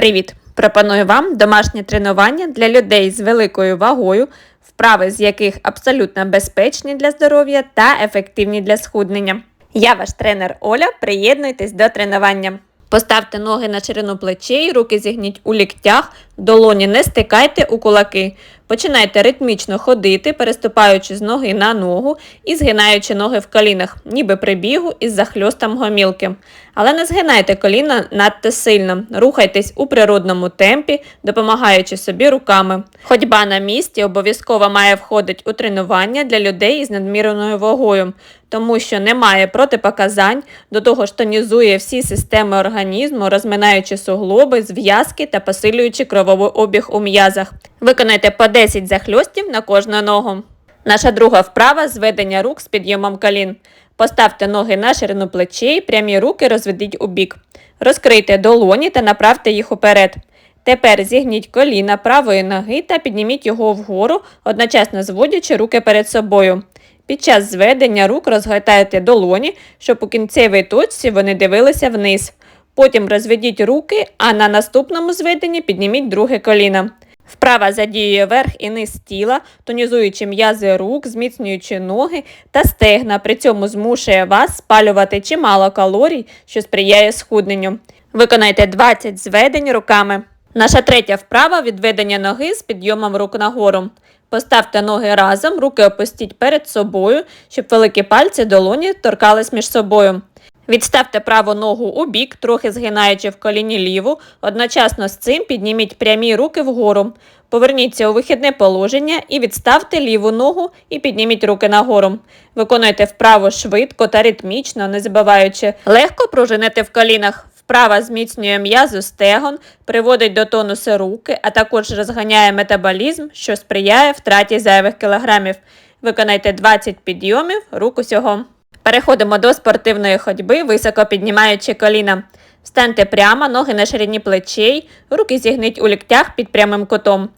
Привіт! Пропоную вам домашнє тренування для людей з великою вагою, вправи з яких абсолютно безпечні для здоров'я та ефективні для схуднення. Я ваш тренер Оля. Приєднуйтесь до тренування. Поставте ноги на ширину плечей, руки зігніть у ліктях, долоні не стикайте у кулаки. Починайте ритмічно ходити, переступаючи з ноги на ногу і згинаючи ноги в колінах, ніби при бігу із захльостом гомілки. Але не згинайте коліна надто сильно, рухайтесь у природному темпі, допомагаючи собі руками. Ходьба на місці обов'язково має входити у тренування для людей із надмірною вагою, тому що немає протипоказань, до того ж тонізує всі системи організму, розминаючи суглоби, зв'язки та посилюючи крововий обіг у м'язах. Виконайте по 10 захльостів на кожну ногу. Наша друга вправа зведення рук з підйомом колін. Поставте ноги на ширину плечей, прямі руки розведіть у бік. Розкрийте долоні та направте їх уперед. Тепер зігніть коліна правої ноги та підніміть його вгору, одночасно зводячи руки перед собою. Під час зведення рук розгортайте долоні, щоб у кінцевій точці вони дивилися вниз. Потім розведіть руки, а на наступному зведенні підніміть друге коліно. Вправа задіює верх і низ тіла, тонізуючи м'язи рук, зміцнюючи ноги та стегна, при цьому змушує вас спалювати чимало калорій, що сприяє схудненню. Виконайте 20 зведень руками. Наша третя вправа відведення ноги з підйомом рук нагору. Поставте ноги разом, руки опустіть перед собою, щоб великі пальці долоні торкались між собою. Відставте праву ногу у бік, трохи згинаючи в коліні ліву. Одночасно з цим підніміть прямі руки вгору. Поверніться у вихідне положення і відставте ліву ногу і підніміть руки нагору. Виконуйте вправо швидко та ритмічно, не забуваючи легко пружинити в колінах. Вправа зміцнює м'язу стегон, приводить до тонусу руки, а також розганяє метаболізм, що сприяє втраті зайвих кілограмів. Виконайте 20 підйомів рук усього. Переходимо до спортивної ходьби, високо піднімаючи коліна. Встаньте прямо, ноги на ширині плечей, руки зігніть у ліктях під прямим кутом.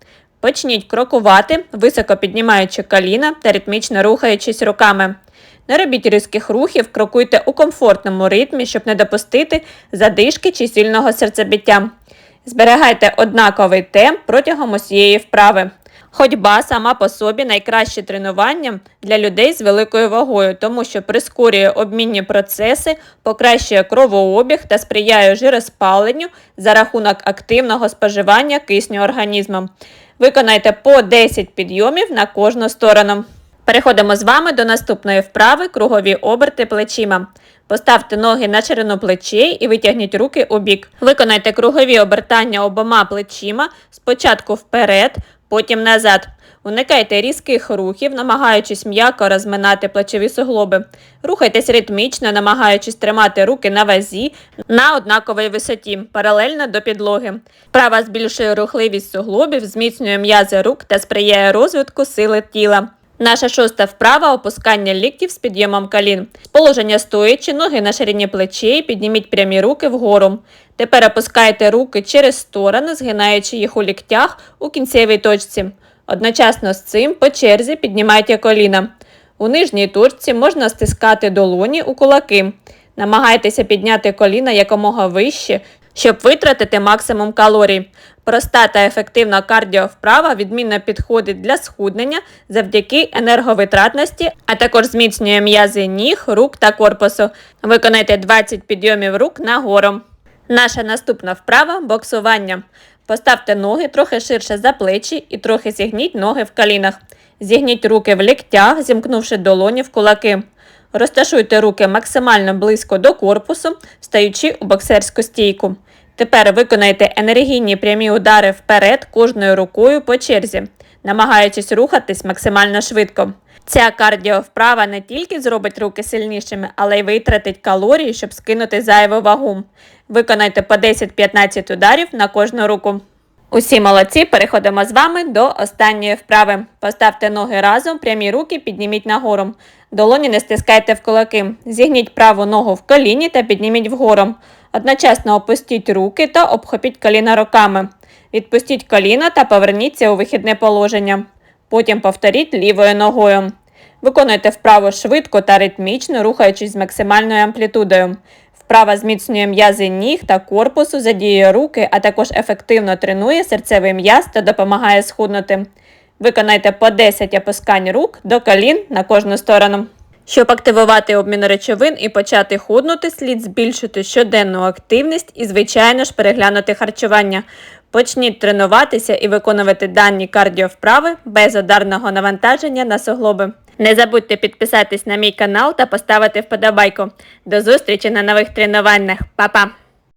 Почніть крокувати, високо піднімаючи коліна та ритмічно рухаючись руками. Не робіть різких рухів, крокуйте у комфортному ритмі, щоб не допустити задишки чи сильного серцебиття. Зберігайте однаковий темп протягом усієї вправи. Ходьба сама по собі найкраще тренування для людей з великою вагою, тому що прискорює обмінні процеси, покращує кровообіг та сприяє жироспаленню за рахунок активного споживання кисню організмом. Виконайте по 10 підйомів на кожну сторону. Переходимо з вами до наступної вправи кругові оберти плечима. Поставте ноги на ширину плечей і витягніть руки у бік. Виконайте кругові обертання обома плечима спочатку вперед, потім назад. Уникайте різких рухів, намагаючись м'яко розминати плечові суглоби. Рухайтесь ритмічно, намагаючись тримати руки на вазі на однаковій висоті, паралельно до підлоги. Права збільшує рухливість суглобів, зміцнює м'язи рук та сприяє розвитку сили тіла. Наша шоста вправа опускання ліктів з підйомом колін. З положення стоячи, ноги на ширині плечей, підніміть прямі руки вгору. Тепер опускайте руки через сторони, згинаючи їх у ліктях у кінцевій точці. Одночасно з цим по черзі піднімайте коліна. У нижній точці можна стискати долоні у кулаки. Намагайтеся підняти коліна якомога вище, щоб витратити максимум калорій. Проста та ефективна кардіовправа відмінно підходить для схуднення завдяки енерговитратності, а також зміцнює м'язи ніг, рук та корпусу. Виконайте 20 підйомів рук нагору. Наша наступна вправа боксування. Поставте ноги трохи ширше за плечі і трохи зігніть ноги в колінах. Зігніть руки в ліктях, зімкнувши долоні в кулаки. Розташуйте руки максимально близько до корпусу, стаючи у боксерську стійку. Тепер виконайте енергійні прямі удари вперед кожною рукою по черзі, намагаючись рухатись максимально швидко. Ця кардіовправа не тільки зробить руки сильнішими, але й витратить калорії, щоб скинути зайву вагу. Виконайте по 10-15 ударів на кожну руку. Усі молодці, переходимо з вами до останньої вправи. Поставте ноги разом, прямі руки підніміть нагору. Долоні не стискайте в кулаки. Зігніть праву ногу в коліні та підніміть вгору. Одночасно опустіть руки та обхопіть коліна руками. Відпустіть коліна та поверніться у вихідне положення. Потім повторіть лівою ногою. Виконуйте вправу швидко та ритмічно, рухаючись з максимальною амплітудою. Вправа зміцнює м'язи ніг та корпусу, задіює руки, а також ефективно тренує серцевий м'яз та допомагає схуднути. Виконайте по 10 опускань рук до колін на кожну сторону. Щоб активувати обмін речовин і почати худнути, слід збільшити щоденну активність і, звичайно ж, переглянути харчування. Почніть тренуватися і виконувати дані кардіовправи без ударного навантаження на суглоби. Не забудьте підписатись на мій канал та поставити вподобайку. До зустрічі на нових тренуваннях. Па-па!